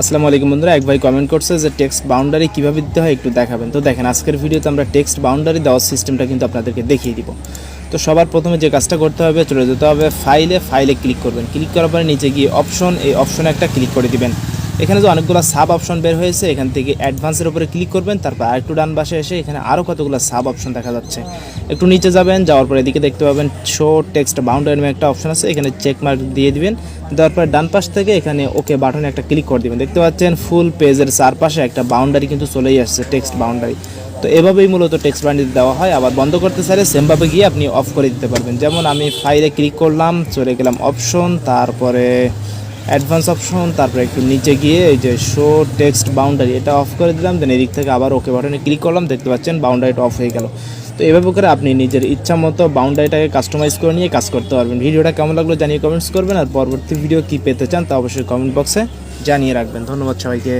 আসসালামু আলাইকুম বন্ধুরা, এক ভাই কমেন্ট করছে যে টেক্সট বাউন্ডারি কীভাবে দিতে হয় একটু দেখাবেন। তো দেখেন, আজকের ভিডিওতে আমরা টেক্সট বাউন্ডারি দেওয়ার সিস্টেমটা কিন্তু আপনাদেরকে দেখিয়ে দিব। তো সবার প্রথমে যে কাজটা করতে হবে, চলে যেতে হবে ফাইলে ফাইলে ক্লিক করবেন। ক্লিক করার পরে নিচে গিয়ে অপশন এই অপশনে একটা ক্লিক করে দিবেন। এখানে যে অনেকগুলো সাব অপশন বের হয়েছে, এখান থেকে অ্যাডভান্সের উপরে ক্লিক করবেন, তারপর আরেকটু ডান পাশে এসে এখানে আরও কতগুলো সাব অপশন দেখা যাচ্ছে। একটু নিচে যাবেন, যাওয়ার পরে এদিকে দেখতে পাবেন শো টেক্সট বাউন্ডারি নামে একটা অপশন আছে, এখানে চেক মার্ক দিয়ে দিবেন, দেওয়ার পরে ডান পাশ থেকে এখানে ওকে বাটনে একটা ক্লিক করে দিবেন। দেখতে পাচ্ছেন ফুল পেজের চারপাশে একটা বাউন্ডারি কিন্তু চলেই আসছে টেক্সট বাউন্ডারি তো এভাবেই মূলত টেক্সট বাউন্ডারি দেওয়া হয়, আবার বন্ধ করতে চাইলে সেমভাবে গিয়ে আপনি অফ করে দিতে পারবেন। যেমন আমি ফাইলে ক্লিক করলাম, চলে গেলাম অপশন তারপরে অ্যাডভান্স অপশন তারপরে একটু নিচে গিয়ে এই যে শো টেক্সট বাউন্ডারি এটা অফ করে দিলাম দেন এদিক থেকে আবার ওকে বাটনে ক্লিক করলাম, দেখতে পাচ্ছেন বাউন্ডারিটা অফ হয়ে গেল। তো এভাবে করে আপনি নিজের ইচ্ছা মতো বাউন্ডারিটাকে কাস্টমাইজ করে নিয়ে কাজ করতে পারবেন। ভিডিওটা কেমন লাগল জানিয়ে কমেন্টস করবেন, আর পরবর্তী ভিডিও কী পেতে চান তা অবশ্যই কমেন্ট বক্সে জানিয়ে রাখবেন। ধন্যবাদ সবাইকে।